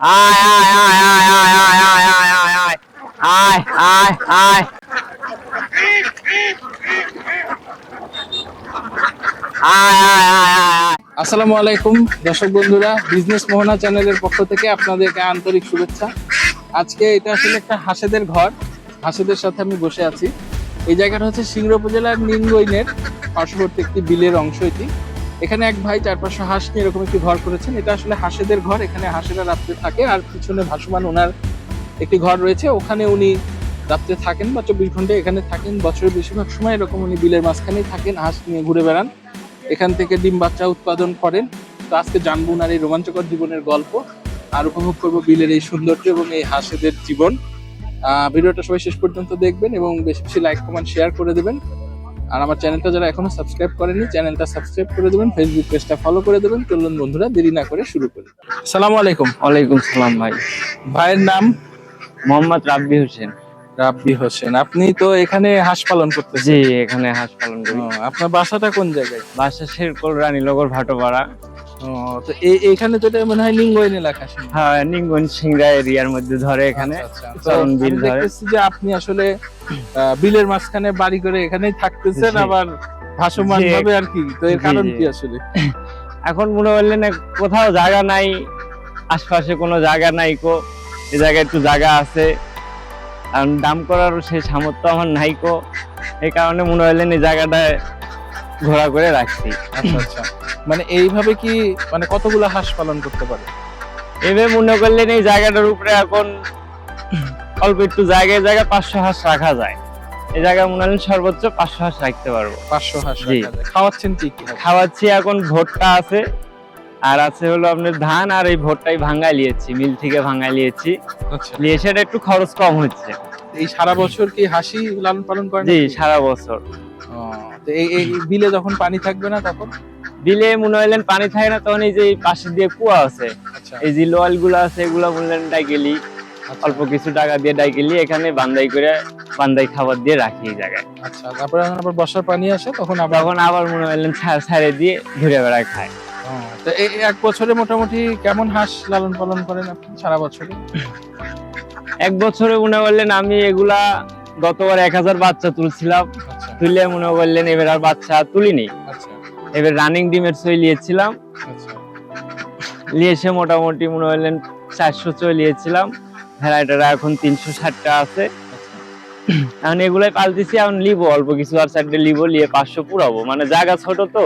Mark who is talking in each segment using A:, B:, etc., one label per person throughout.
A: আয় আয় আয় আয় আয় আয় আয় আয় আয় আয় আয় আয় আয়
B: আসসালামু আলাইকুম দর্শক বন্ধুরা বিজনেস মোহনা চ্যানেলের পক্ষ থেকে আপনাদেরকে আন্তরিক শুভেচ্ছা আজকে এটা আসলে একটা হাসেদের ঘর হাসেদের সাথে আমি বসে আছি এই জায়গাটা হচ্ছে সিংড়া উপজেলার নিঙ্গইনের পার্শ্ববর্তী একটি বিলের অংশ এটি এখানে এক ভাই চার পাঁচশো হাঁস নিয়ে এরকম একটি ঘর করেছেন। এটা আসলে হাঁসেদের ঘর, এখানে হাঁসেরা রাত্রে থাকে আর পিছনে ভাসমান ওনার একটি ঘর রয়েছে। ওখানে উনি রাত্রে থাকেন বা চব্বিশ ঘণ্টা এখানে থাকেন, বছরের বেশিরভাগ সময় এরকম উনি বিলের মাঝখানেই থাকেন, হাঁস নিয়ে ঘুরে বেড়ান। এখান থেকে ডিম বাচ্চা উৎপাদন করেন। তো আজকে জানব ওনার এই রোমাঞ্চকর জীবনের গল্প আর উপভোগ করব বিলের এই সৌন্দর্য এবং এই হাঁসেদের জীবন। ভিডিওটা সবাই শেষ পর্যন্ত দেখবেন এবং বেশি বেশি লাইক কমেন্ট শেয়ার করে দেবেন। আর আমার চ্যানেলটা যারা এখনও সাবস্ক্রাইব করেনি চ্যানেলটা সাবস্ক্রাইব করে দেবেন ফেসবুক পেজটা ফলো করে দেবেন। চলুন বন্ধুরা দেরি না করে শুরু করি। সালাম আলাইকুম।
A: ওয়ালাইকুম সালাম ভাই।
B: ভাইয়ের নাম?
A: মোহাম্মদ রাব্বি হোসেন।
B: রাব্বি হোসেন। আপনি তো এখানে হাঁস পালন করতেছেন?
A: জি এখানে হাঁস পালন করি।
B: আপনার বাসাটা কোন জায়গায়?
A: বাসা শেরকোল রানীনগর ভাটোপাড়া।
B: তো এই- তো এটা মনে হয় নিঙ্গইন এলাকা
A: হ্যাঁ নিঙ্গন সিংড়া এরিয়ার মধ্যে ধরে এখানে
B: আচ্ছা, আচ্ছা।
A: চরণ বিল ধরে।
B: যে আপনি আসলে বিলের মাঝখানে বাড়ি করে এখানেই থাকতেছেন আবার ভাসমান। ভাবে আর কি তো এর কারণ কি আসলে?
A: এখন মনে করলেন কোথাও জায়গা নাই আশপাশে কোনো জায়গা নাই কো এই জায়গায় একটু জায়গা আছে। আর দাম করার সেই সামর্থ্য আমার নাই কো এই কারণে মনে হলেন এই জায়গাটায় ঘোরা করে রাখছি।
B: আচ্ছা আচ্ছা। মানে এইভাবে কি মানে কতগুলো হাঁস পালন করতে পারে?
A: এভাবে মনে করলেন এই জায়গাটার উপরে এখন অল্প একটু জায়গায় জায়গায় পাঁচশো হাঁস রাখা যায়। এই জায়গায় মনে হলেন সর্বোচ্চ পাঁচশো হাঁস রাখতে পারব।
B: পাঁচশো হাঁস। খাওয়াচ্ছেন কি
A: খাওয়াচ্ছি এখন ভোটটা আছে। আর আছে হলো আপনার ধান আর এই ভোটটাই ভাঙ্গা লিয়েছি মিল থেকে ভাঙ্গা লিয়েছি
B: নিয়ে
A: লিয়ে সেটা একটু খরচ কম হচ্ছে।
B: এই সারা বছর কি হাসি লালন পালন করেন
A: জি সারা বছর।
B: ও, তো এই এই বিলে যখন পানি থাকবে না তখন?
A: বিলে মনে হইলেন পানি থাকে না তখন এই যে পাশে দিয়ে কুয়া আছে
B: আচ্ছা।
A: এই যে লোয়ালগুলো আছে এগুলো বললেন ডাইকেলি
B: আচ্ছা,
A: অল্প কিছু টাকা দিয়ে ডাইকেলি এখানে বান্দাই করে বান্দাই খাবার দিয়ে রাখি এই জায়গায়।
B: আচ্ছা তারপরে যখন আবার বর্ষার পানি আসে তখন আবার
A: তখন আবার মনে হইলেন ছাড়ে দিয়ে ঘুরে বেড়ায় খায়।
B: তো এই এই এক বছরে মোটামুটি কেমন হাঁস লালন পালন করেন আপনি সারা বছরে?
A: এক বছরে মনে করলেন আমি এগুলা গতবার এক হাজার বাচ্চা তুলছিলাম
B: আচ্ছা।
A: তুলে মনে করলেন এবার আর বাচ্চা তুলিনি।
B: আচ্ছা।
A: এবার রানিং ডিমের সই নিয়েছিলাম।
B: আচ্ছা।
A: নিয়ে এসে মোটামুটি মনে হলেন চারশো চই নিয়েছিলাম ভ্যারাইটারা এখন তিনশো ষাটটা আছে। এখন এগুলাই পালতেছি এখন লিবো অল্প কিছু আর সাইডে লিবো নিয়ে পাঁচশো পুরাবো। মানে জায়গা ছোট তো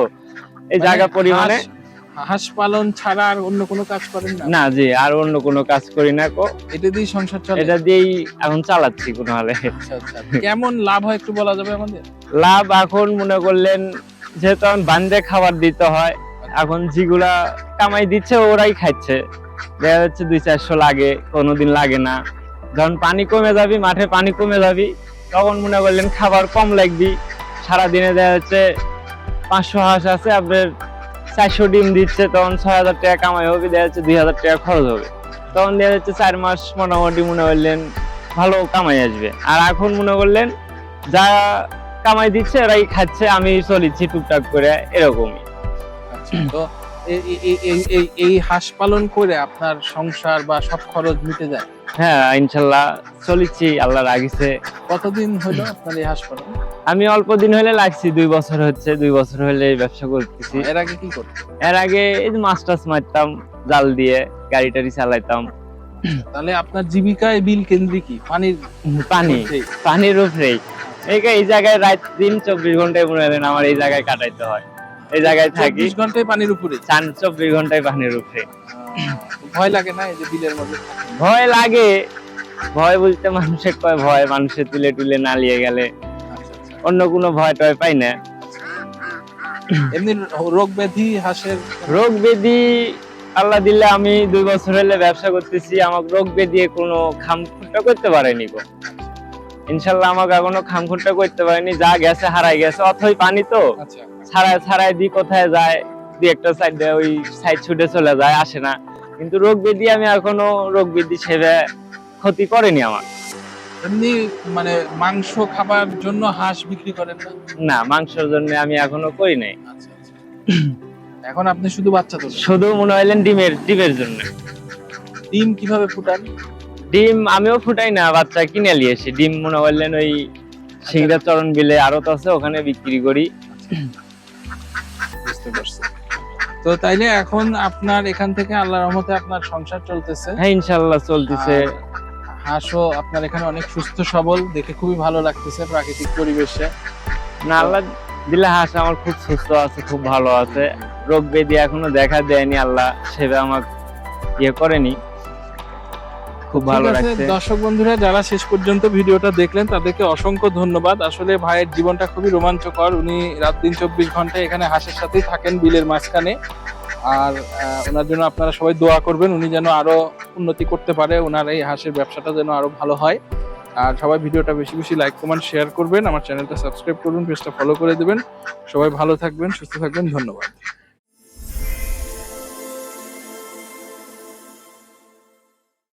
A: এই
B: মানে
A: জায়গা পরিমাণে।
B: হাঁস- পালন ছাড়া আর অন্য কোনো কাজ করেন না?
A: না জি আর অন্য কোনো কাজ করি না কো।
B: এটা দিয়ে সংসার চলে?
A: এটা দিয়েই এখন চালাচ্ছি কোনো হালে।
B: আচ্ছা আচ্ছা। কেমন লাভ হয় একটু বলা যাবে আমাদের?
A: লাভ এখন মনে করলেন যেহেতু এখন বান্ধে খাবার দিতে হয়, এখন যেগুলা কামাই দিচ্ছে ওরাই খাচ্ছে দেখা যাচ্ছে দুই চারশো লাগে, কোনোদিন লাগে না। যখন পানি কমে যাবি, মাঠে পানি কমে যাবি, তখন মনে করলেন খাবার কম লাগবি। সারাদিনে দেখা যাচ্ছে পাঁচশো হাঁস আছে আপনার চারশো ডিম দিচ্ছে, তখন ছয় হাজার টাকা কামাই হবে, দেখা যাচ্ছে দুই হাজার টাকা খরচ হবে। তখন দেখা যাচ্ছে চার মাস মোটামুটি মনে করলেন ভালো কামাই আসবে। আর এখন মনে করলেন যা কামাই দিচ্ছে এরাই খাচ্ছে আমি চলিছি টুকটাক করে এরকমই।
B: আচ্ছা তো এই- হাঁস পালন করে আপনার সংসার বা সব খরচ মিটে যায়?
A: হ্যাঁ ইনশাল্লাহ চলিছি আল্লাহ রাগিছে।
B: কতদিন হলো আপনার এই হাঁস পালন?
A: আমি অল্প দিন হলে লাগছি দুই বছর হচ্ছে দুই বছর হলে এই ব্যবসা করতেছি।
B: এর আগে কি করতেন?
A: এর আগে এই যে মাছ টাছ মারতাম জাল দিয়ে গাড়ি টাড়ি চালাইতাম।
B: তাহলে আপনার জীবিকায় বিল কেন্দ্রিকই পানির
A: পানি। পানির উপরেই। এই এই জায়গায় রাত দিন চব্বিশ ঘন্টায় মনে হয় আমার এই জায়গায় কাটাইতে হয়। এই জায়গায় থাকি।
B: চব্বিশ ঘন্টায় পানির উপরে?
A: চান চব্বিশ ঘন্টায় পানির উপরে।
B: ভয় লাগে না এই যে বিলের মধ্যে?
A: ভয় লাগে। ভয় বলতে মানুষের কয় ভয় মানুষের তুলে তুলে না নিয়ে গেলে। অন্য কোনো ভয় টয় পাই না।
B: এমনি রোগ ব্যাধি হাঁসের?
A: রোগ ব্যাধি আল্লাহ দিলে আমি দুই বছর হলে ব্যবসা করতেছি আমাকে রোগ ব্যাধি কোনো খামখুট্টা করতে পারেনি গো। ইনশাল্লাহ আমাকে এখনও খামখুট্টা করতে পারেনি যা গেছে হারাই গেছে অথই পানি তো।
B: আচ্ছা।
A: ছাড়াই ছাড়াই দি কোথায় যায় দুই একটা সাইড ওই সাইড ছুটে চলে যায় আসে না। কিন্তু রোগ ব্যাধি আমি এখনও রোগ ব্যাধি সেবে ক্ষতি করেনি আমার।
B: এমনি মানে মাংস খাবার জন্য হাঁস বিক্রি করেন না?
A: না মাংসের জন্য আমি এখনও করি নাই।
B: আচ্ছা আচ্ছা। এখন আপনি শুধু বাচ্চা তো?
A: শুধু মনে হইলেন ডিমের ডিমের জন্য।
B: ডিম কীভাবে ফুটান?
A: ডিম আমিও ফুটাই না বাচ্চা কিনে নিয়ে এসি ডিম মনে করলেন ওই সিংড়া চরণ বিলে আরও তো আছে ওখানে বিক্রি করি।
B: বুঝতে পারছি। তো তাইলে এখন আপনার এখান থেকে আল্লাহ রহমতে আপনার সংসার চলতেছে।
A: হ্যাঁ ইনশাল্লাহ চলতেছে।
B: হাঁসও আপনার এখানে অনেক সুস্থ সবল দেখে খুবই ভালো লাগতেছে প্রাকৃতিক পরিবেশে।
A: না আল্লাহ দিলে হাঁস আমার খুব সুস্থ আছে খুব ভালো আছে। রোগ ব্যাধি এখনও দেখা দেয়নি আল্লাহ সেটা আমার ইয়ে করেনি। খুব ভালো লাগছে।
B: দর্শক বন্ধুরা যারা শেষ পর্যন্ত ভিডিওটা দেখলেন তাদেরকে অসংখ্য ধন্যবাদ। আসলে ভাইয়ের জীবনটা খুবই রোমাঞ্চকর। উনি রাত দিন চব্বিশ ঘণ্টা এখানে হাঁসের সাথেই থাকেন বিলের মাঝখানে। আর ওনার জন্য আপনারা সবাই দোয়া করবেন উনি যেন আরও উন্নতি করতে পারে ওনার এই হাঁসের ব্যবসাটা যেন আরও ভালো হয়। আর সবাই ভিডিওটা বেশি বেশি লাইক কমেন্ট শেয়ার করবেন। আমার চ্যানেলটা সাবস্ক্রাইব করবেন পেজটা ফলো করে দেবেন। সবাই ভালো থাকবেন সুস্থ থাকবেন ধন্যবাদ।